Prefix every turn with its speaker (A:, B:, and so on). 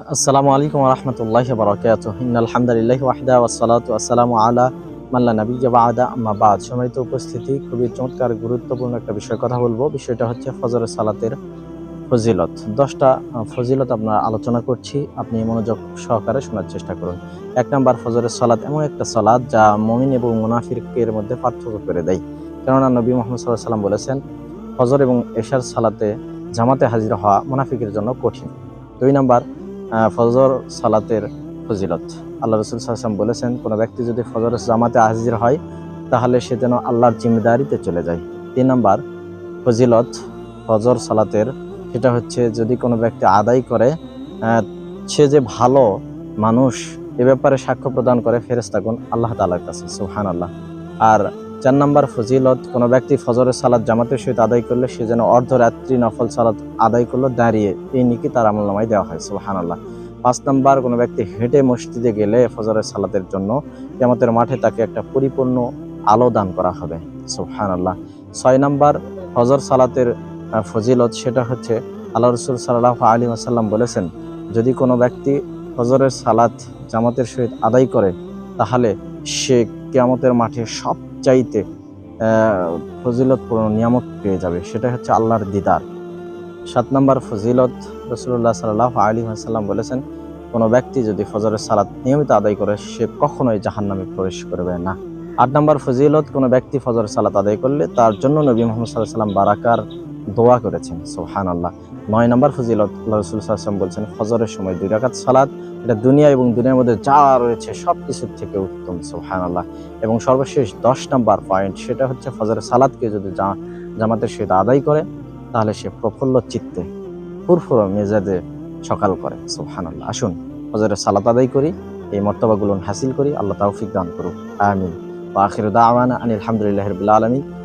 A: আসসালামু আলাইকুম রহমতুল্লাহ বরকাত আলহামদুলিল্লাহ ওয়াহদা ওয়াসালাতু আসসালামু আলা মাল্লা নবী বাদা। আম্মা বাদ। সম্মানিত উপস্থিতি, খুবই চমৎকার, গুরুত্বপূর্ণ একটা বিষয় কথা বলব। বিষয়টা হচ্ছে ফজরের সালাতের ফজিলত। দশটা ফজিলত আমরা আলোচনা করছি। আপনি মনোযোগ সহকারে শোনার চেষ্টা করুন। এক নম্বর, ফজরের সালাত এমন একটা সালাত যা মমিন এবং মুনাফিকের মধ্যে পার্থক্য করে দেয়। কেননা নবী মোহাম্মদ সাল্লাহ সাল্লাম বলেছেন, ফজর এবং এশার সালাতে জামাতে হাজির হওয়া মুনাফিকের জন্য কঠিন। দুই নম্বর ফজর সালাতের ফজিলত। আল্লাহ রসুল সাল্লাম বলেছেন, কোনো ব্যক্তি যদি ফজর জামাতে হাজির হয়, তাহলে সে যেন আল্লাহর জিম্মেদারিতে চলে যায়। তিন নম্বর ফজিলত ফজর সালাতের, সেটা হচ্ছে যদি কোনো ব্যক্তি আদায় করে সে যে ভালো মানুষ, এ ব্যাপারে সাক্ষ্য প্রদান করে ফেরেস্তাগুন আল্লাহ তালার কাছে সুহান আল্লাহ আর চার নম্বর ফজিলত, কোনো ব্যক্তি ফজরের সালাত জামাতের সহিত আদায় করলে সে যেন অর্ধরাত্রি নফল সালাত আদায় করল, দাঁড়িয়ে। এই নিকি তার আমল নামায় দেওয়া হয় সুহান আল্লাহ পাঁচ নম্বর, কোনো ব্যক্তি হেঁটে মসজিদে গেলে ফজরের সালাতের জন্য জামাতের মাঠে তাকে একটা পরিপূর্ণ আলো দান করা হবে সুহান আল্লাহ ছয় নম্বর, ফজর সালাতের ফজিলত সেটা হচ্ছে আল্লাহ রসুল সাল্লাহ আলী আসাল্লাম বলেছেন, যদি কোনো ব্যক্তি ফজরের সালাত জামাতের সহিত আদায় করে, তাহলে সে কেয়ামতের মাঠে সবচাইতে ফজিলতপূর্ণ নিয়ামত পেয়ে যাবে সেটা হচ্ছে আল্লাহর দিদার। সাত নম্বর ফজিলত রসুল্লাহ সাল্লাহ আলী আসাল্লাম বলেছেন, কোনো ব্যক্তি যদি ফজরের সালাত নিয়মিত আদায় করে, সে কখনোই জাহান্নামে প্রবেশ করবে না। আট নম্বর ফজিলত, কোনো ব্যক্তি ফজর সালাত আদায় করলে, তার জন্য নবী মোহাম্মদ সাল্লাহ সাল্লাম বারাকার দোয়া করেছেন সোহান আল্লাহ নয় নম্বর ফজিলত, আল্লাহ রসুল সাল্লাম বলছেন, ফজরের সময় দুই রাকাত সালাত, এটা দুনিয়া এবং দুনিয়ার মধ্যে যা রয়েছে সব কিছুর থেকে উত্তম সোহান আল্লাহ এবং সর্বশেষ দশ নম্বর পয়েন্ট সেটা হচ্ছে ফজরের সালাদকে যদি জামাতের সহিত আদায় করে, তাহলে সে প্রফুল্ল চিত্তে ফুরফুর মেজাজে সকাল করে সোহান আল্লাহ আসুন, ফজরের সালাত আদায় করি, এই মর্তবাগুলো হাসিল করি, আল্লাহ তাওফিক দান করুক, আমিন। ওয়া আখির দাওয়ানা আনিল হামদুলিল্লাহি রাব্বিল আলামিন।